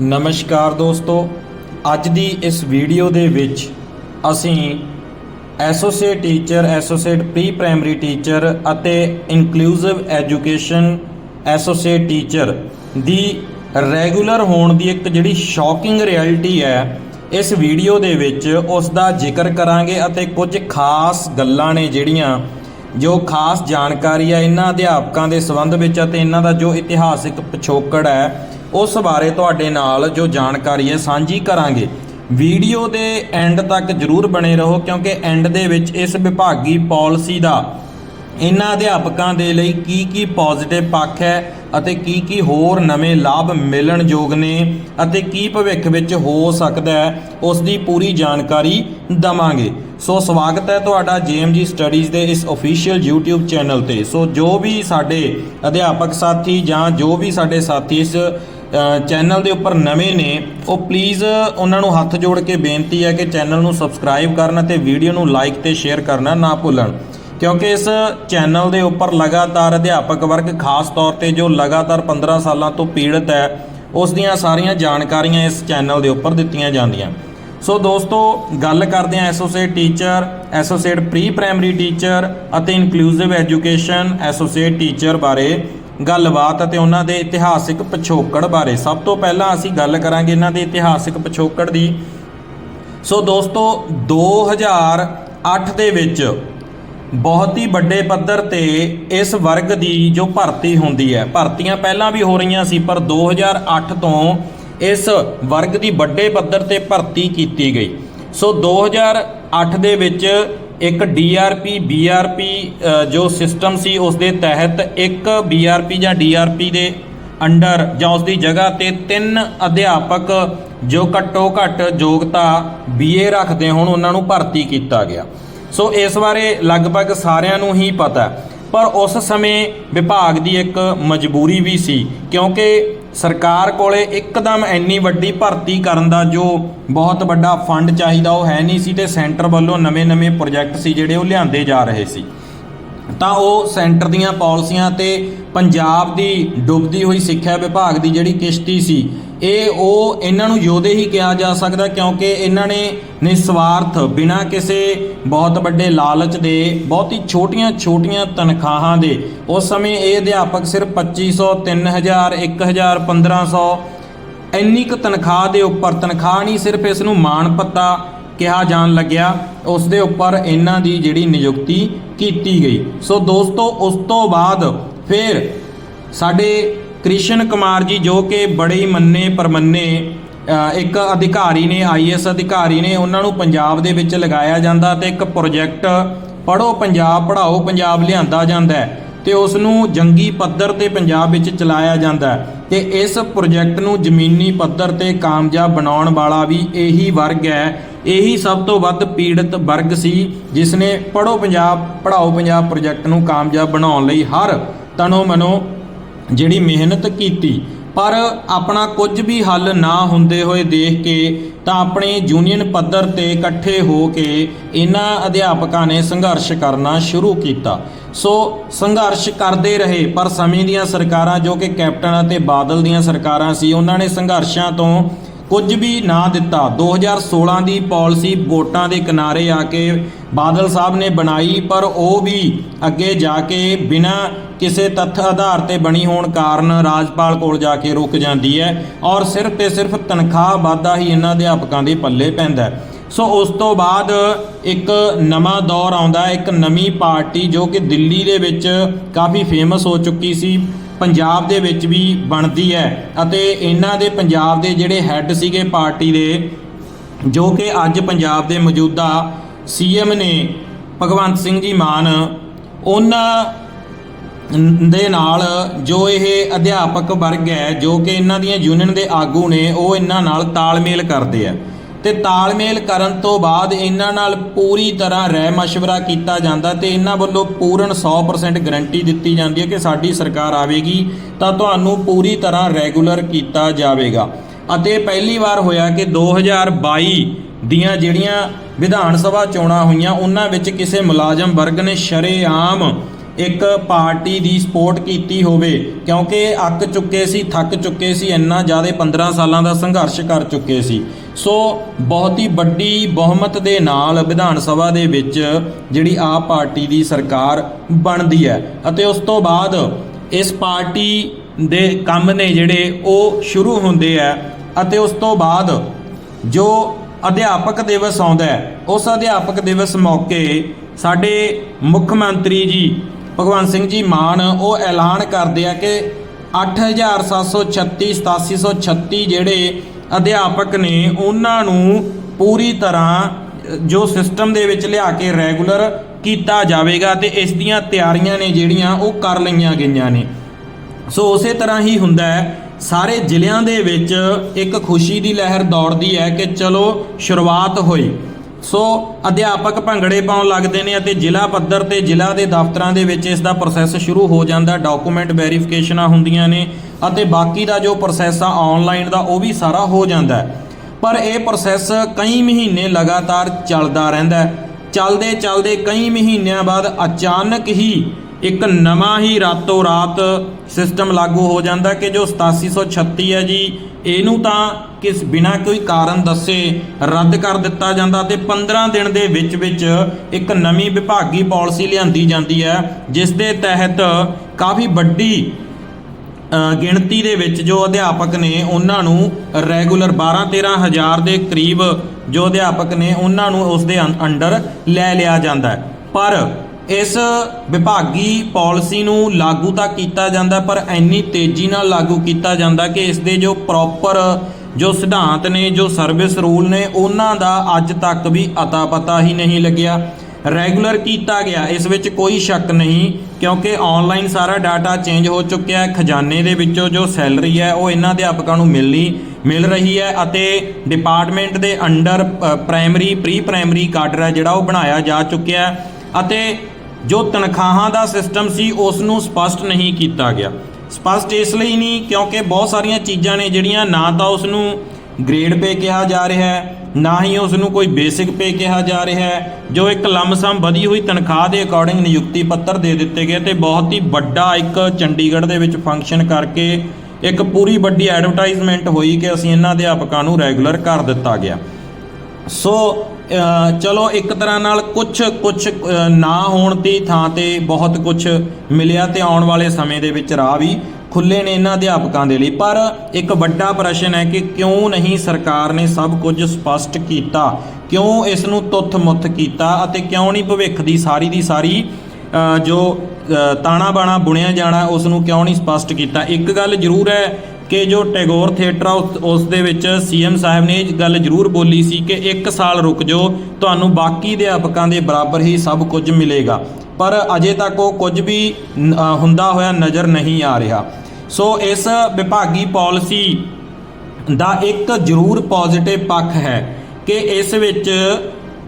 ਨਮਸਕਾਰ ਦੋਸਤੋ, ਅੱਜ ਦੀ ਇਸ ਵੀਡੀਓ ਦੇ ਵਿੱਚ ਅਸੀਂ associate teacher, associate pre primary teacher ਅਤੇ ਇਨਕਲੂਸਿਵ ਐਜੂਕੇਸ਼ਨ ਐਸੋਸੀਏਟ ਟੀਚਰ ਦੀ ਰੈਗੂਲਰ ਹੋਣ ਦੀ ਇੱਕ ਜਿਹੜੀ ਸ਼ੌਕਿੰਗ ਰਿਐਲਿਟੀ ਹੈ, ਇਸ ਵੀਡੀਓ ਦੇ ਵਿੱਚ ਉਸ ਦਾ ਜ਼ਿਕਰ ਕਰਾਂਗੇ ਅਤੇ ਕੁਝ ਖਾਸ ਗੱਲਾਂ ਨੇ ਜਿਹੜੀਆਂ ਜੋ ਖਾਸ ਜਾਣਕਾਰੀ ਹੈ, ਇਹਨਾਂ ਅਧਿਆਪਕਾਂ ਦੇ ਸੰਬੰਧ ਵਿੱਚ ਅਤੇ ਇਹਨਾਂ ਦਾ ਜੋ ਇਤਿਹਾਸਿਕ ਪਿਛੋਕੜ ਹੈ ਉਸ ਬਾਰੇ ਤੁਹਾਡੇ ਨਾਲ ਜੋ ਜਾਣਕਾਰੀ ਹੈ ਸਾਂਝੀ ਕਰਾਂਗੇ। ਵੀਡੀਓ ਦੇ ਐਂਡ ਤੱਕ ਜਰੂਰ ਬਣੇ ਰਹੋ ਕਿਉਂਕਿ ਐਂਡ ਦੇ ਵਿੱਚ ਇਸ ਵਿਭਾਗੀ ਪਾਲਿਸੀ ਦਾ ਇਹਨਾਂ ਅਧਿਆਪਕਾਂ ਦੇ ਲਈ ਕੀ ਕੀ ਪੋਜ਼ਿਟਿਵ ਪੱਖ ਹੈ ਅਤੇ ਕੀ ਕੀ ਹੋਰ ਨਵੇਂ ਲਾਭ ਮਿਲਣ ਯੋਗ ਨੇ ਅਤੇ ਕੀ ਭਵਿੱਖ ਵਿੱਚ ਹੋ ਸਕਦਾ ਹੈ, ਉਸ ਦੀ ਪੂਰੀ ਜਾਣਕਾਰੀ ਦਵਾਂਗੇ। ਸੋ ਸਵਾਗਤ ਹੈ ਤੁਹਾਡਾ JMG ਸਟੱਡੀਜ਼ ਦੇ ਇਸ ਅਫੀਸ਼ੀਅਲ YouTube ਚੈਨਲ ਤੇ। ਸੋ ਜੋ ਵੀ ਸਾਡੇ ਅਧਿਆਪਕ ਸਾਥੀ ਜਾਂ ਜੋ ਵੀ ਸਾਡੇ ਸਾਥੀ ਇਸ ਚੈਨਲ ਦੇ ਉੱਪਰ ਨਵੇਂ ਨੇ, ਉਹ ਪਲੀਜ਼ ਉਹਨਾਂ ਨੂੰ ਹੱਥ ਜੋੜ ਕੇ ਬੇਨਤੀ ਹੈ ਕਿ ਚੈਨਲ ਨੂੰ ਸਬਸਕ੍ਰਾਈਬ ਕਰਨ ਅਤੇ ਵੀਡੀਓ ਨੂੰ ਲਾਈਕ ਤੇ ਸ਼ੇਅਰ ਕਰਨਾ ਨਾ ਭੁੱਲਣ। ਕਿਉਂਕਿ ਇਸ ਚੈਨਲ ਦੇ ਉੱਪਰ ਲਗਾਤਾਰ ਅਧਿਆਪਕ ਵਰਗ, ਖਾਸ ਤੌਰ ਤੇ ਜੋ ਲਗਾਤਾਰ 15 ਸਾਲਾਂ ਤੋਂ ਪੀੜਤ ਹੈ, ਉਸ ਦੀਆਂ ਸਾਰੀਆਂ ਜਾਣਕਾਰੀਆਂ ਇਸ ਚੈਨਲ ਦੇ ਉੱਪਰ ਦਿੱਤੀਆਂ ਜਾਂਦੀਆਂ। ਸੋ ਦੋਸਤੋ, ਗੱਲ ਕਰਦੇ ਹਾਂ associate teacher associate pre primary teacher ਅਤੇ ਇਨਕਲੂਸਿਵ ਐਜੂਕੇਸ਼ਨ ਐਸੋਸੀਏਟ ਟੀਚਰ ਬਾਰੇ। ਗੱਲਬਾਤ ਅਤੇ ਉਹਨਾਂ ਦੇ ਇਤਿਹਾਸਿਕ ਪਿਛੋਕੜ ਬਾਰੇ। ਸਭ ਤੋਂ ਪਹਿਲਾਂ ਅਸੀਂ ਗੱਲ ਕਰਾਂਗੇ ਇਹਨਾਂ ਦੇ ਇਤਿਹਾਸਿਕ ਪਿਛੋਕੜ ਦੀ। ਸੋ ਦੋਸਤੋ 2008 ਦੇ ਵਿੱਚ ਬਹੁਤ ਹੀ ਵੱਡੇ ਪੱਧਰ ਤੇ ਇਸ ਵਰਗ ਦੀ ਜੋ ਭਰਤੀ ਹੁੰਦੀ ਹੈ, ਭਰਤੀਆਂ ਪਹਿਲਾਂ ਵੀ ਹੋ ਰਹੀਆਂ ਸੀ, ਪਰ 2008 ਤੋਂ ਇਸ ਵਰਗ ਦੀ ਵੱਡੇ ਪੱਧਰ ਤੇ ਭਰਤੀ ਕੀਤੀ ਗਈ। ਸੋ 2008 ਦੇ ਵਿੱਚ ਇੱਕ DRP BRP ਅ, ਜੋ ਸਿਸਟਮ ਸੀ ਉਸ ਦੇ ਤਹਿਤ ਇੱਕ BRP ਜਾਂ DRP ਦੇ ਅੰਡਰ ਜਾਂ ਉਸ ਦੀ ਜਗ੍ਹਾ ਤੇ ਤਿੰਨ ਅਧਿਆਪਕ ਜੋ ਘੱਟੋ ਘੱਟ ਯੋਗਤਾ BA ਰੱਖਦੇ ਹੋਣ ਉਹਨਾਂ ਨੂੰ ਭਰਤੀ ਕੀਤਾ ਗਿਆ। ਸੋ ਇਸ ਬਾਰੇ ਲਗਭਗ ਸਾਰਿਆਂ ਨੂੰ ਹੀ ਪਤਾ ਪਰ ਉਸ ਸਮੇਂ ਵਿਭਾਗ ਦੀ ਇੱਕ ਮਜਬੂਰੀ ਵੀ ਸੀ ਕਿਉਂਕਿ ਸਰਕਾਰ ਕੋਲੇ ਇੱਕਦਮ ਇੰਨੀ ਵੱਡੀ ਭਰਤੀ ਕਰਨ ਦਾ ਜੋ ਬਹੁਤ ਵੱਡਾ ਫੰਡ ਚਾਹੀਦਾ ਉਹ ਹੈ ਨਹੀਂ ਸੀ ਤੇ ਸੈਂਟਰ ਵੱਲੋਂ ਨਵੇਂ-ਨਵੇਂ ਪ੍ਰੋਜੈਕਟ ਸੀ ਜਿਹੜੇ ਉਹ ਲਿਆਂਦੇ ਜਾ ਰਹੇ ਸੀ। ਤਾਂ ਉਹ ਸੈਂਟਰ ਦੀਆਂ ਪਾਲਿਸੀਆਂ ਤੇ ਪੰਜਾਬ ਦੀ ਡੁੱਬਦੀ ਹੋਈ ਸਿੱਖਿਆ ਵਿਭਾਗ ਦੀ ਜਿਹੜੀ ਕਿਸ਼ਤੀ ਸੀ, ਇਹ ਉਹ ਇਹਨਾਂ ਨੂੰ ਯੋਧੇ ਹੀ ਕਿਹਾ ਜਾ ਸਕਦਾ ਕਿਉਂਕਿ ਇਹਨਾਂ ਨੇ ਨਿਸਵਾਰਥ ਬਿਨਾਂ ਕਿਸੇ ਬਹੁਤ ਵੱਡੇ ਲਾਲਚ ਦੇ, ਬਹੁਤ ਹੀ ਛੋਟੀਆਂ-ਛੋਟੀਆਂ ਤਨਖਾਹਾਂ ਦੇ, ਉਸ ਸਮੇਂ ਇਹ ਅਧਿਆਪਕ ਸਿਰਫ 2500 3000 1000 1500 ਇੰਨੀ ਕੁ ਤਨਖਾਹ ਦੇ ਉੱਪਰ ਤਨਖਾਹ ਨਹੀਂ, ਸਿਰਫ ਇਸ ਨੂੰ ਮਾਣ ਪੱਤਾ ਕਿਹਾ ਜਾਣ ਲੱਗਿਆ ਉਸ ਦੇ ਉੱਪਰ ਇਹਨਾਂ ਦੀ ਜਿਹੜੀ ਨਿਯੁਕਤੀ ਕੀਤੀ ਗਈ। ਸੋ ਦੋਸਤੋ, ਉਸ ਤੋਂ ਬਾਅਦ ਫਿਰ ਸਾਡੇ ਕ੍ਰਿਸ਼ਨ ਕੁਮਾਰ ਜੀ ਜੋ ਕਿ ਬੜੇ ਮੰਨੇ ਪਰਮੰਨੇ ਇੱਕ ਅਧਿਕਾਰੀ ਨੇ ਆਈਐਸ ਅਧਿਕਾਰੀ ਨੇ, ਉਹਨਾਂ ਨੂੰ ਪੰਜਾਬ ਦੇ ਵਿੱਚ ਲਗਾਇਆ ਜਾਂਦਾ ਤੇ ਇੱਕ ਪ੍ਰੋਜੈਕਟ ਪੜੋ ਪੰਜਾਬ ਪੜਾਓ ਪੰਜਾਬ ਲਿਆਂਦਾ ਜਾਂਦਾ ਹੈ ਤੇ ਉਸ ਨੂੰ ਜੰਗੀ ਪੱਧਰ ਤੇ ਪੰਜਾਬ ਵਿੱਚ ਚਲਾਇਆ ਜਾਂਦਾ ਹੈ ਤੇ ਇਸ ਪ੍ਰੋਜੈਕਟ ਨੂੰ ਜ਼ਮੀਨੀ ਪੱਧਰ ਤੇ ਕਾਮਯਾਬ ਬਣਾਉਣ ਵਾਲਾ ਵੀ ਇਹੀ ਵਰਗ ਹੈ ਇਹੀ ਸਭ ਤੋਂ ਵੱਧ ਪੀੜਤ ਵਰਗ ਸੀ ਜਿਸ ਨੇ ਪੜੋ ਪੰਜਾਬ ਪੜਾਓ ਪੰਜਾਬ ਪ੍ਰੋਜੈਕਟ ਨੂੰ ਕਾਮਯਾਬ ਬਣਾਉਣ ਲਈ ਹਰ ਤਨੋ ਮਨੋ ਜਿਹੜੀ ਮਿਹਨਤ ਕੀਤੀ। ਪਰ ਆਪਣਾ ਕੁਝ ਵੀ ਹੱਲ ਨਾ ਹੁੰਦੇ ਹੋਏ ਦੇਖ ਕੇ ਤਾਂ ਆਪਣੇ ਯੂਨੀਅਨ ਪੱਧਰ ਤੇ ਇਕੱਠੇ ਹੋ ਕੇ ਇਹਨਾਂ ਅਧਿਆਪਕਾਂ ਨੇ ਸੰਘਰਸ਼ ਕਰਨਾ ਸ਼ੁਰੂ ਕੀਤਾ। ਸੋ ਸੰਘਰਸ਼ ਕਰਦੇ ਰਹੇ, ਪਰ ਸਮੇਂ ਦੀਆਂ ਸਰਕਾਰਾਂ ਜੋ ਕਿ ਕੈਪਟਨ ਅਤੇ ਬਾਦਲ ਦੀਆਂ ਸਰਕਾਰਾਂ ਸੀ, ਉਹਨਾਂ ਨੇ ਸੰਘਰਸ਼ਾਂ ਤੋਂ ਕੁਝ ਵੀ ਨਾ ਦਿੱਤਾ। 2016 ਦੀ ਪਾਲਿਸੀ ਵੋਟਾਂ ਦੇ ਕਿਨਾਰੇ ਆ ਕੇ ਬਾਦਲ ਸਾਹਿਬ ਨੇ ਬਣਾਈ, ਪਰ ਉਹ ਵੀ ਅੱਗੇ ਜਾ ਕੇ ਬਿਨਾਂ ਕਿਸੇ ਤੱਥ ਆਧਾਰ ਤੇ ਬਣੀ ਹੋਣ ਕਾਰਨ ਰਾਜਪਾਲ ਕੋਲ ਜਾ ਕੇ ਰੁਕ ਜਾਂਦੀ ਹੈ ਔਰ ਸਿਰਫ ਤੇ ਸਿਰਫ ਤਨਖਾਹ ਵਾਧਾ ਹੀ ਇਹਨਾਂ ਅਧਿਆਪਕਾਂ ਦੇ ਪੱਲੇ ਪੈਂਦਾ ਸੋ ਉਸ ਤੋਂ ਬਾਅਦ ਇੱਕ ਨਵਾਂ ਦੌਰ ਆਉਂਦਾ ਇੱਕ ਨਵੀਂ ਪਾਰਟੀ ਜੋ ਕਿ ਦਿੱਲੀ ਦੇ ਵਿੱਚ ਕਾਫੀ ਫੇਮਸ ਹੋ ਚੁੱਕੀ ਸੀ। ਪੰਜਾਬ ਦੇ ਵਿੱਚ ਵੀ ਬਣਦੀ ਹੈ ਅਤੇ ਇਹਨਾਂ ਦੇ ਪੰਜਾਬ ਦੇ ਜਿਹੜੇ ਹੈੱਡ ਸੀਗੇ ਪਾਰਟੀ ਦੇ, ਜੋ ਕਿ ਅੱਜ ਪੰਜਾਬ ਦੇ ਮੌਜੂਦਾ ਸੀਐਮ ਨੇ ਭਗਵੰਤ ਸਿੰਘ ਜੀ ਮਾਨ, ਉਹਨਾਂ ਦੇ ਨਾਲ ਜੋ ਇਹ ਅਧਿਆਪਕ ਵਰਗ ਹੈ, ਜੋ ਕਿ ਇਹਨਾਂ ਦੀਆਂ ਯੂਨੀਅਨ ਦੇ ਆਗੂ ਨੇ, ਉਹ ਇਹਨਾਂ ਨਾਲ ਤਾਲਮੇਲ ਕਰਦੇ ਆ। ਤੇ ਤਾਲਮੇਲ ਕਰਨ ਤੋਂ ਬਾਅਦ ਇਹਨਾਂ ਨਾਲ ਪੂਰੀ ਤਰ੍ਹਾਂ ਰਹਿ ਮਸ਼ਵਰਾ ਕੀਤਾ ਜਾਂਦਾ ਤੇ ਇਹਨਾਂ ਵੱਲੋਂ ਪੂਰਨ 100% ਗਾਰੰਟੀ ਦਿੱਤੀ ਜਾਂਦੀ ਹੈ ਕਿ ਸਾਡੀ ਸਰਕਾਰ ਆਵੇਗੀ ਤਾਂ ਤੁਹਾਨੂੰ ਪੂਰੀ ਤਰ੍ਹਾਂ ਰੈਗੂਲਰ ਕੀਤਾ ਜਾਵੇਗਾ। ਅਤੇ ਪਹਿਲੀ ਵਾਰ ਹੋਇਆ ਕਿ 2022 ਦੀਆਂ ਜਿਹੜੀਆਂ ਵਿਧਾਨ ਸਭਾ ਚੋਣਾਂ ਹੋਈਆਂ, ਉਹਨਾਂ ਵਿੱਚ ਕਿਸੇ ਮੁਲਾਜ਼ਮ ਵਰਗ ਨੇ ਸ਼ਰੇਆਮ ਇੱਕ ਪਾਰਟੀ ਦੀ ਸਪੋਰਟ ਕੀਤੀ ਹੋਵੇ, ਕਿਉਂਕਿ ਅੱਕ ਚੁੱਕੇ ਸੀ, ਥੱਕ ਚੁੱਕੇ ਸੀ, ਇੰਨਾ ਜ਼ਿਆਦਾ 15 ਸਾਲਾਂ ਦਾ ਸੰਘਰਸ਼ ਕਰ ਚੁੱਕੇ ਸੀ। ਸੋ ਬਹੁਤ ਹੀ ਵੱਡੀ ਬਹੁਮਤ ਦੇ ਨਾਲ ਵਿਧਾਨ ਸਭਾ ਦੇ ਵਿੱਚ ਜਿਹੜੀ ਆਪ ਪਾਰਟੀ ਦੀ ਸਰਕਾਰ ਬਣਦੀ ਹੈ। ਅਤੇ ਉਸ ਤੋਂ ਬਾਅਦ ਇਸ ਪਾਰਟੀ ਦੇ ਕੰਮ ਨੇ ਜਿਹੜੇ ਉਹ ਸ਼ੁਰੂ ਹੁੰਦੇ ਆ ਅਤੇ ਉਸ ਤੋਂ ਬਾਅਦ ਜੋ ਅਧਿਆਪਕ ਦਿਵਸ ਆਉਂਦਾ ਉਸ ਅਧਿਆਪਕ ਦਿਵਸ ਮੌਕੇ ਸਾਡੇ ਮੁੱਖ ਮੰਤਰੀ ਜੀ ਭਗਵੰਤ ਸਿੰਘ ਜੀ ਮਾਨ ਉਹ ਐਲਾਨ ਕਰਦੇ ਆ ਕਿ 8736 8736 ਜਿਹੜੇ ਅਧਿਆਪਕ ਨੇ ਉਹਨਾਂ ਨੂੰ ਪੂਰੀ ਤਰ੍ਹਾਂ, ਜੋ ਸਿਸਟਮ ਦੇ ਵਿੱਚ ਲਿਆ ਕੇ ਰੈਗੂਲਰ ਕੀਤਾ ਜਾਵੇਗਾ ਤੇ ਇਸ ਦੀਆਂ ਤਿਆਰੀਆਂ ਨੇ ਜਿਹੜੀਆਂ ਉਹ ਕਰ ਲਈਆਂ ਗਈਆਂ ਨੇ। ਸੋ ਉਸੇ ਤਰ੍ਹਾਂ ਹੀ ਹੁੰਦਾ ਹੈ। ਸਾਰੇ ਜ਼ਿਲ੍ਹਿਆਂ ਦੇ ਵਿੱਚ ਇੱਕ ਖੁਸ਼ੀ ਦੀ ਲਹਿਰ ਦੌੜਦੀ ਹੈ ਕਿ ਚਲੋ, ਸ਼ੁਰੂਆਤ ਹੋਈ। ਸੋ ਅਧਿਆਪਕ ਭੰਗੜੇ ਪਾਉਣ ਲੱਗਦੇ ਨੇ ਅਤੇ ਜ਼ਿਲ੍ਹਾ ਪੱਧਰ ਤੇ ਜ਼ਿਲ੍ਹਾ ਦੇ ਦਫ਼ਤਰਾਂ ਦੇ ਵਿੱਚ ਇਸ ਦਾ ਪ੍ਰੋਸੈਸ ਸ਼ੁਰੂ ਹੋ ਜਾਂਦਾ। ਡਾਕੂਮੈਂਟ ਵੈਰੀਫਿਕੇਸ਼ਨਾਂ ਹੁੰਦੀਆਂ ਨੇ ਅਤੇ ਬਾਕੀ ਦਾ ਜੋ ਪ੍ਰੋਸੈਸ ਆ ਆਨਲਾਈਨ ਦਾ ਉਹ ਵੀ ਸਾਰਾ ਹੋ ਜਾਂਦਾ ਪਰ ਇਹ ਪ੍ਰੋਸੈਸ ਕਈ ਮਹੀਨੇ ਲਗਾਤਾਰ ਚੱਲਦਾ ਰਹਿੰਦਾ ਚੱਲਦੇ ਚੱਲਦੇ ਕਈ ਮਹੀਨਿਆਂ ਬਾਅਦ ਅਚਾਨਕ ਹੀ ਇੱਕ ਨਵਾਂ ਹੀ ਰਾਤੋਂ ਰਾਤ ਸਿਸਟਮ ਲਾਗੂ ਹੋ ਜਾਂਦਾ ਕਿ ਜੋ 8736 ਹੈ ਜੀ, ਇਹਨੂੰ ਤਾਂ ਕਿਸ ਬਿਨਾਂ ਕੋਈ ਕਾਰਨ ਦੱਸੇ ਰੱਦ ਕਰ ਦਿੱਤਾ ਜਾਂਦਾ ਤੇ 15 ਦਿਨ ਦੇ ਵਿੱਚ ਵਿੱਚ ਇੱਕ ਨਵੀਂ ਵਿਭਾਗੀ ਪਾਲਿਸੀ ਲਿਆਂਦੀ ਜਾਂਦੀ ਹੈ, ਜਿਸ ਦੇ ਤਹਿਤ ਕਾਫੀ ਵੱਡੀ ਗਿਣਤੀ ਦੇ ਵਿੱਚ ਜੋ ਅਧਿਆਪਕ ਨੇ ਉਹਨਾਂ ਨੂੰ ਰੈਗੂਲਰ 12-13 ਹਜ਼ਾਰ ਦੇ ਕਰੀਬ ਜੋ ਅਧਿਆਪਕ ਨੇ ਉਹਨਾਂ ਨੂੰ ਉਸ ਦੇ ਅੰ- ਅੰਡਰ ਲੈ ਲਿਆ ਜਾਂਦਾ ਹੈ। ਪਰ ਇਸ ਵਿਭਾਗੀ ਪਾਲਿਸੀ ਨੂੰ ਲਾਗੂ ਤਾਂ ਕੀਤਾ ਜਾਂਦਾ, ਪਰ ਇੰਨੀ ਤੇਜ਼ੀ ਨਾਲ ਲਾਗੂ ਕੀਤਾ ਜਾਂਦਾ ਕਿ ਇਸ ਦੇ ਜੋ ਪ੍ਰੋਪਰ ਜੋ ਸਿਧਾਂਤ ਨੇ, ਜੋ ਸਰਵਿਸ ਰੂਲ ਨੇ, ਉਹਨਾਂ ਦਾ ਅੱਜ ਤੱਕ ਵੀ ਅਤਾ ਪਤਾ ਹੀ ਨਹੀਂ ਲੱਗਿਆ। ਰੈਗੂਲਰ ਕੀਤਾ ਗਿਆ। ਇਸ ਵਿੱਚ ਕੋਈ ਸ਼ੱਕ ਨਹੀਂ, ਕਿਉਂਕਿ ਆਨਲਾਈਨ ਸਾਰਾ ਡਾਟਾ ਚੇਂਜ ਹੋ ਚੁੱਕਿਆ ਹੈ। ਖਜ਼ਾਨੇ ਦੇ ਵਿੱਚੋਂ ਜੋ ਸੈਲਰੀ ਹੈ, ਉਹ ਇਹਨਾਂ ਅਧਿਆਪਕਾਂ ਨੂੰ ਮਿਲਣੀ, ਮਿਲ ਰਹੀ ਹੈ ਅਤੇ ਡਿਪਾਰਟਮੈਂਟ ਦੇ under primary pre primary cadre ਹੈ ਜਿਹੜਾ ਉਹ ਬਣਾਇਆ ਜਾ ਚੁੱਕਿਆ ਹੈ। ਅਤੇ ਜੋ ਤਨਖਾਹਾਂ ਦਾ ਸਿਸਟਮ ਸੀ ਉਸ ਨੂੰ ਸਪਸ਼ਟ ਨਹੀਂ ਕੀਤਾ ਗਿਆ। ਸਪਸ਼ਟ ਇਸ ਲਈ ਨਹੀਂ, ਕਿਉਂਕਿ ਬਹੁਤ ਸਾਰੀਆਂ ਚੀਜ਼ਾਂ ਨੇ ਜਿਹੜੀਆਂ ਨਾ ਤਾਂ ਉਸ ਨੂੰ ਗ੍ਰੇਡ ਪੇ ਕਿਹਾ ਜਾ ਰਿਹਾ ਹੈ, ਨਾ ਹੀ ਉਸ ਨੂੰ ਕੋਈ ਬੇਸਿਕ ਪੇ ਕਿਹਾ ਜਾ ਰਿਹਾ ਹੈ, ਜੋ ਇੱਕ ਲੰਮਸਮ ਵਧੀ ਹੋਈ ਤਨਖਾਹ ਦੇ ਅਕੋਰਡਿੰਗ ਨਿਯੁਕਤੀ ਪੱਤਰ ਦੇ ਦਿੱਤੇ ਗਏ ਤੇ ਬਹੁਤ ਹੀ ਵੱਡਾ ਇੱਕ ਚੰਡੀਗੜ੍ਹ ਦੇ ਵਿੱਚ ਫੰਕਸ਼ਨ ਕਰਕੇ ਇੱਕ ਪੂਰੀ ਵੱਡੀ ਐਡਵਰਟਾਈਜ਼ਮੈਂਟ ਹੋਈ ਕਿ ਅਸੀਂ ਇਹਨਾਂ ਅਧਿਆਪਕਾਂ ਨੂੰ ਰੈਗੂਲਰ ਕਰ ਦਿੱਤਾ ਗਿਆ। ਸੋ ਚਲੋ ਇੱਕ ਤਰ੍ਹਾਂ ਨਾਲ ਕੁਝ ਕੁਝ ਨਾ ਹੋਣ ਦੀ ਥਾਂ ਤੇ ਬਹੁਤ ਕੁਝ ਮਿਲਿਆ ਤੇ ਆਉਣ ਵਾਲੇ ਸਮੇਂ ਦੇ ਵਿੱਚ ਰਾਹ ਵੀ ਖੁੱਲੇ ਨੇ ਇਹਨਾਂ ਅਧਿਆਪਕਾਂ ਦੇ ਲਈ। ਪਰ ਇੱਕ ਵੱਡਾ ਪ੍ਰਸ਼ਨ ਹੈ ਕਿ ਕਿਉਂ ਨਹੀਂ ਸਰਕਾਰ ਨੇ ਸਭ ਕੁਝ ਸਪਸ਼ਟ ਕੀਤਾ? ਕਿਉਂ ਇਸ ਨੂੰ ਤੁੱਥ-ਮੁੱਥ ਕੀਤਾ ਅਤੇ ਕਿਉਂ ਨਹੀਂ ਭਵਿੱਖ ਦੀ ਸਾਰੀ ਦੀ ਸਾਰੀ ਜੋ ਤਾਣਾ ਬਾਣਾ ਬੁਣਿਆ ਜਾਣਾ, ਉਸ ਨੂੰ ਕਿਉਂ ਨਹੀਂ ਸਪਸ਼ਟ ਕੀਤਾ? ਇੱਕ ਗੱਲ ਜ਼ਰੂਰ ਹੈ ਕਿ ਜੋ ਟੈਗੋਰ ਥੀਏਟਰ ਆ, ਉਸ- ਉਸ ਦੇ ਵਿੱਚ ਸੀਐਮ ਸਾਹਿਬ ਨੇ ਇਹ ਗੱਲ ਜ਼ਰੂਰ ਬੋਲੀ ਸੀ ਕਿ ਇੱਕ ਸਾਲ ਰੁਕ ਜਾਓ, ਤੁਹਾਨੂੰ ਬਾਕੀ ਅਧਿਆਪਕਾਂ ਦੇ ਬਰਾਬਰ ਹੀ ਸਭ ਕੁਝ ਮਿਲੇਗਾ। ਪਰ ਅਜੇ ਤੱਕ ਉਹ ਕੁਝ ਵੀ, ਨ- ਹੁੰਦਾ ਹੋਇਆ ਨਜ਼ਰ ਨਹੀਂ ਆ ਰਿਹਾ। ਸੋ ਇਸ ਵਿਭਾਗੀ ਪਾਲਿਸੀ ਦਾ ਇੱਕ ਜ਼ਰੂਰ ਪੋਜ਼ਿਟਿਵ ਪੱਖ ਹੈ ਕਿ ਇਸ ਵਿੱਚ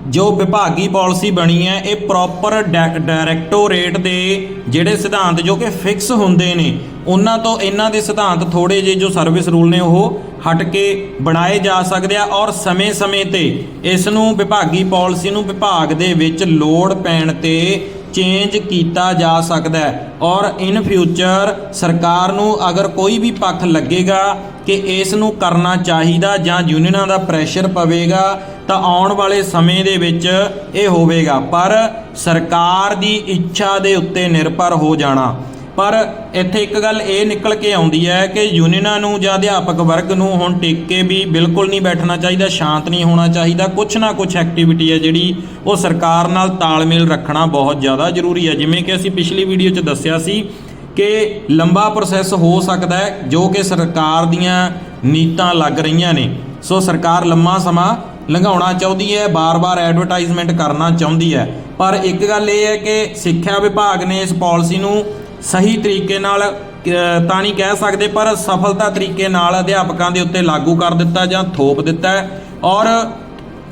ਜੋ ਵਿਭਾਗੀ ਪਾਲਿਸੀ ਬਣੀ ਹੈ, ਇਹ ਪ੍ਰੋਪਰ ਡਾਇਰੈਕਟੋਰੇਟ ਦੇ ਜਿਹੜੇ ਸਿਧਾਂਤ ਜੋ ਕਿ ਫਿਕਸ ਹੁੰਦੇ ਨੇ ਉਹਨਾਂ ਤੋਂ ਇਹਨਾਂ ਦੇ ਸਿਧਾਂਤ ਥੋੜੇ ਜਿਹੇ ਜੋ ਸਰਵਿਸ ਰੂਲ ਨੇ ਉਹ ਹਟ ਕੇ ਬਣਾਏ ਜਾ ਸਕਦੇ ਆ ਔਰ ਸਮੇਂ-ਸਮੇਂ ਤੇ ਇਸ ਨੂੰ ਵਿਭਾਗੀ ਪਾਲਿਸੀ ਨੂੰ ਵਿਭਾਗ ਦੇ ਵਿੱਚ ਲੋੜ ਪੈਣ ਤੇ ਚੇਂਜ ਕੀਤਾ ਜਾ ਸਕਦਾ ਹੈ। ਔਰ ਇਨ ਫਿਊਚਰ ਸਰਕਾਰ ਨੂੰ ਅਗਰ ਕੋਈ ਵੀ ਪੱਖ ਲੱਗੇਗਾ ਕਿ ਇਸ ਨੂੰ ਕਰਨਾ ਚਾਹੀਦਾ ਜਾਂ ਯੂਨੀਅਨਾਂ ਦਾ ਪ੍ਰੈਸ਼ਰ ਪਵੇਗਾ, ਤਾਂ ਆਉਣ ਵਾਲੇ ਸਮੇਂ ਦੇ ਵਿੱਚ ਇਹ ਹੋਵੇਗਾ। ਪਰ ਸਰਕਾਰ ਦੀ ਇੱਛਾ ਦੇ ਉੱਤੇ ਨਿਰਭਰ ਹੋ ਜਾਣਾ। ਪਰ ਇੱਥੇ ਇੱਕ ਗੱਲ ਇਹ ਨਿਕਲ ਕੇ ਆਉਂਦੀ ਹੈ ਕਿ ਯੂਨੀਅਨਾਂ ਨੂੰ ਜਾਂ ਅਧਿਆਪਕ ਵਰਗ ਨੂੰ ਹੁਣ ਟਿਕ ਕੇ ਵੀ ਬਿਲਕੁਲ ਨਹੀਂ ਬੈਠਣਾ ਚਾਹੀਦਾ, ਸ਼ਾਂਤ ਨਹੀਂ ਹੋਣਾ ਚਾਹੀਦਾ। ਕੁਛ ਨਾ ਕੁਛ ਐਕਟੀਵਿਟੀ ਹੈ ਜਿਹੜੀ ਉਹ ਸਰਕਾਰ ਨਾਲ ਤਾਲਮੇਲ ਰੱਖਣਾ ਬਹੁਤ ਜ਼ਿਆਦਾ ਜ਼ਰੂਰੀ ਹੈ। ਜਿਵੇਂ ਕਿ ਅਸੀਂ ਪਿਛਲੀ ਵੀਡੀਓ 'ਚ ਦੱਸਿਆ ਸੀ ਕਿ ਲੰਬਾ ਪ੍ਰੋਸੈਸ ਹੋ ਸਕਦਾ ਹੈ ਜੋ ਕਿ ਸਰਕਾਰ ਦੀਆਂ ਨੀਤਾਂ ਲੱਗ ਰਹੀਆਂ ਨੇ। ਸੋ ਸਰਕਾਰ ਲੰਮਾ ਸਮਾਂ ਲੰਘਾਉਣਾ ਚਾਹੁੰਦੀ ਹੈ, ਬਾਰ-ਬਾਰ ਐਡਵਰਟਾਈਜ਼ਮੈਂਟ ਕਰਨਾ ਚਾਹੁੰਦੀ ਹੈ। ਪਰ ਇੱਕ ਗੱਲ ਇਹ ਹੈ ਕਿ ਸਿੱਖਿਆ ਵਿਭਾਗ ਨੇ ਇਸ ਪਾਲਿਸੀ ਨੂੰ ਸਹੀ ਤਰੀਕੇ ਨਾਲ ਤਾਂ ਨਹੀਂ ਕਹਿ ਸਕਦੇ, ਪਰ ਸਫਲਤਾ ਤਰੀਕੇ ਨਾਲ ਅਧਿਆਪਕਾਂ ਦੇ ਉੱਤੇ ਲਾਗੂ ਕਰ ਦਿੱਤਾ ਜਾਂ ਥੋਪ ਦਿੱਤਾ ਔਰ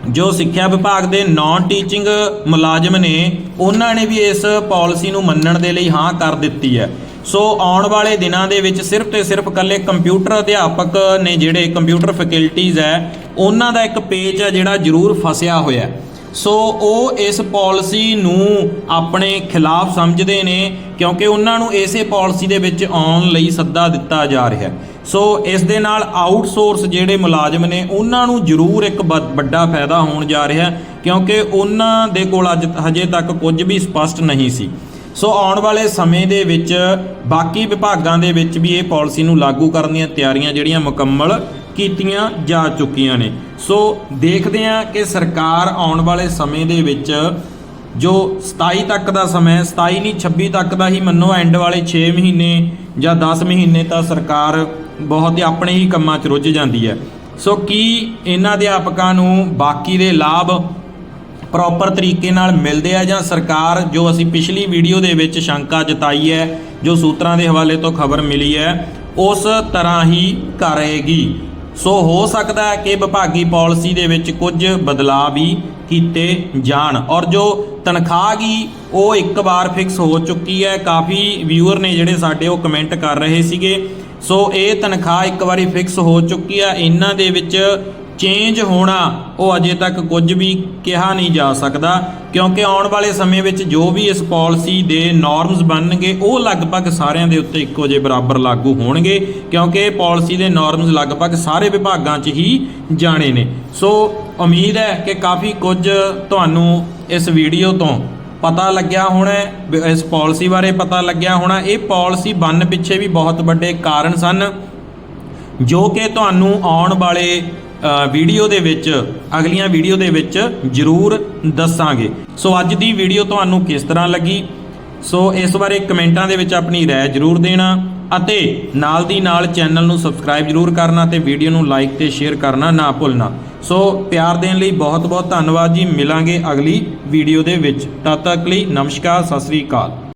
ਜੋ ਸਿੱਖਿਆ ਵਿਭਾਗ ਦੇ ਨਾਨ ਟੀਚਿੰਗ ਮੁਲਾਜ਼ਮ ਨੇ, ਉਹਨਾਂ ਨੇ ਵੀ ਇਸ ਪਾਲਿਸੀ ਨੂੰ ਮੰਨਣ ਦੇ ਲਈ ਹਾਂ ਕਰ ਦਿੱਤੀ ਹੈ। ਸੋ ਆਉਣ ਵਾਲੇ ਦਿਨਾਂ ਦੇ ਵਿੱਚ ਸਿਰਫ ਤੇ ਸਿਰਫ ਇਕੱਲੇ ਕੰਪਿਊਟਰ ਅਧਿਆਪਕ ਨੇ ਜਿਹੜੇ ਕੰਪਿਊਟਰ ਫੈਕਲਟੀਆਂ ਹੈ, ਉਹਨਾਂ ਦਾ ਇੱਕ ਪੇਜ ਹੈ ਜਿਹੜਾ ਜ਼ਰੂਰ ਫਸਿਆ ਹੋਇਆ ਹੈ। ਸੋ ਉਹ ਇਸ ਪਾਲਿਸੀ ਨੂੰ ਆਪਣੇ ਖਿਲਾਫ ਸਮਝਦੇ ਨੇ ਕਿਉਂਕਿ ਉਹਨਾਂ ਨੂੰ ਇਸੇ ਪਾਲਿਸੀ ਦੇ ਵਿੱਚ ਆਉਣ ਲਈ ਸੱਦਾ ਦਿੱਤਾ ਜਾ ਰਿਹਾ। ਸੋ ਇਸ ਦੇ ਨਾਲ ਆਊਟਸੋਰਸ ਜਿਹੜੇ ਮੁਲਾਜ਼ਮ ਨੇ, ਉਹਨਾਂ ਨੂੰ ਜ਼ਰੂਰ ਇੱਕ ਬ- ਵੱਡਾ ਫਾਇਦਾ ਹੋਣ ਜਾ ਰਿਹਾ ਕਿਉਂਕਿ ਉਹਨਾਂ ਦੇ ਕੋਲ ਅੱਜ ਹਜੇ ਤੱਕ ਕੁਝ ਵੀ ਸਪਸ਼ਟ ਨਹੀਂ ਸੀ। ਸੋ ਆਉਣ ਵਾਲੇ ਸਮੇਂ ਦੇ ਵਿੱਚ ਬਾਕੀ ਵਿਭਾਗਾਂ ਦੇ ਵਿੱਚ ਵੀ ਇਹ ਪਾਲਿਸੀ ਨੂੰ ਲਾਗੂ ਕਰਨ ਦੀਆਂ ਤਿਆਰੀਆਂ ਜਿਹੜੀਆਂ ਮੁਕੰਮਲ ਕੀਤੀਆਂ ਜਾ ਚੁੱਕੀਆਂ ਨੇ। ਸੋ ਦੇਖਦੇ ਹਾਂ ਕਿ ਸਰਕਾਰ ਆਉਣ ਵਾਲੇ ਸਮੇਂ ਦੇ ਵਿੱਚ ਜੋ 27 ਤੱਕ ਦਾ ਸਮਾਂ ਹੈ 27 ਨਹੀਂ 26 ਤੱਕ ਦਾ ਹੀ ਮੰਨੋ ਐਂਡ ਵਾਲੇ 6 ਮਹੀਨੇ ਜਾਂ 10 ਮਹੀਨੇ ਤਾਂ ਸਰਕਾਰ ਬਹੁਤ ਹੀ ਆਪਣੇ ਹੀ ਕੰਮਾਂ 'ਚ ਰੁੱਝ ਜਾਂਦੀ ਹੈ। ਸੋ ਕੀ ਇਹਨਾਂ ਅਧਿਆਪਕਾਂ ਨੂੰ ਬਾਕੀ ਦੇ ਲਾਭ ਪ੍ਰੋਪਰ ਤਰੀਕੇ ਨਾਲ ਮਿਲਦੇ ਆ ਜਾਂ ਸਰਕਾਰ ਜੋ ਅਸੀਂ ਪਿਛਲੀ ਵੀਡੀਓ ਦੇ ਵਿੱਚ ਸ਼ੰਕਾ ਜਤਾਈ ਹੈ, ਜੋ ਸੂਤਰਾਂ ਦੇ ਹਵਾਲੇ ਤੋਂ ਖਬਰ ਮਿਲੀ ਹੈ, ਉਸ ਤਰ੍ਹਾਂ ਹੀ ਕਰੇਗੀ ਸੋ ਹੋ ਸਕਦਾ ਹੈ ਕਿ ਵਿਭਾਗੀ ਪਾਲਿਸੀ ਦੇ ਵਿੱਚ ਕੁਝ ਬਦਲਾਅ ਵੀ ਕੀਤੇ ਜਾਣ। ਔਰ ਜੋ ਤਨਖਾਹ ਗਈ ਉਹ ਇੱਕ ਵਾਰ ਫਿਕਸ ਹੋ ਚੁੱਕੀ ਹੈ। ਕਾਫੀ ਵਿਊਅਰ ਨੇ ਜਿਹੜੇ ਸਾਡੇ ਉਹ ਕਮੈਂਟ ਕਰ ਰਹੇ ਸੀਗੇ। ਸੋ ਇਹ ਤਨਖਾਹ ਇੱਕ ਵਾਰੀ ਫਿਕਸ ਹੋ ਚੁੱਕੀ ਆ ਇਹਨਾਂ ਦੇ ਵਿੱਚ ਚੇਂਜ ਹੋਣਾ, ਉਹ ਅਜੇ ਤੱਕ ਕੁਝ ਵੀ ਕਿਹਾ ਨਹੀਂ ਜਾ ਸਕਦਾ, ਕਿਉਂਕਿ ਆਉਣ ਵਾਲੇ ਸਮੇਂ ਵਿੱਚ ਜੋ ਵੀ ਇਸ ਪਾਲਿਸੀ ਦੇ ਨਾਰਮਸ ਬਣਨਗੇ, ਉਹ ਲਗਭਗ ਸਾਰਿਆਂ ਦੇ ਉੱਤੇ ਇੱਕੋ ਜਿਹੇ ਬਰਾਬਰ ਲਾਗੂ ਹੋਣਗੇ, ਕਿਉਂਕਿ ਇਹ ਪਾਲਿਸੀ ਦੇ ਨਾਰਮਸ ਲਗਭਗ ਸਾਰੇ ਵਿਭਾਗਾਂ 'ਚ ਹੀ ਜਾਣੇ ਨੇ। ਸੋ ਉਮੀਦ ਹੈ ਕਿ ਕਾਫੀ ਕੁਝ ਤੁਹਾਨੂੰ ਇਸ ਵੀਡੀਓ ਤੋਂ ਪਤਾ ਲੱਗਿਆ ਹੋਣਾ ਇਸ ਪਾਲਿਸੀ ਬਾਰੇ ਪਤਾ ਲੱਗਿਆ ਹੋਣਾ। ਇਹ ਪਾਲਿਸੀ ਬਣਨ ਪਿੱਛੇ ਵੀ ਬਹੁਤ ਵੱਡੇ ਕਾਰਨ ਸਨ, ਜੋ ਕਿ ਤੁਹਾਨੂੰ ਆਉਣ ਵਾਲੇ ਵੀਡੀਓ ਦੇ ਵਿੱਚ, ਅਗਲੀਆਂ ਵੀਡੀਓ ਦੇ ਵਿੱਚ ਜ਼ਰੂਰ ਦੱਸਾਂਗੇ। ਸੋ ਅੱਜ ਦੀ ਵੀਡੀਓ ਤੁਹਾਨੂੰ ਕਿਸ ਤਰ੍ਹਾਂ ਲੱਗੀ? ਸੋ ਇਸ ਬਾਰੇ ਕਮੈਂਟਾਂ ਦੇ ਵਿੱਚ ਆਪਣੀ ਰਾਏ ਜ਼ਰੂਰ ਦੇਣਾ ਅਤੇ ਨਾਲ ਦੀ ਨਾਲ ਚੈਨਲ ਨੂੰ ਸਬਸਕ੍ਰਾਈਬ ਜ਼ਰੂਰ ਕਰਨਾ ਤੇ ਵੀਡੀਓ ਨੂੰ ਲਾਈਕ ਤੇ ਸ਼ੇਅਰ ਕਰਨਾ ਨਾ ਭੁੱਲਣਾ। ਸੋ ਪਿਆਰ ਦੇਣ ਲਈ ਬਹੁਤ ਬਹੁਤ ਧੰਨਵਾਦ ਜੀ। ਮਿਲਾਂਗੇ ਅਗਲੀ ਵੀਡੀਓ ਦੇ ਵਿੱਚ। ਤਦ ਤੱਕ ਲਈ ਨਮਸਕਾਰ, ਸਤਿ ਸ੍ਰੀ ਅਕਾਲ।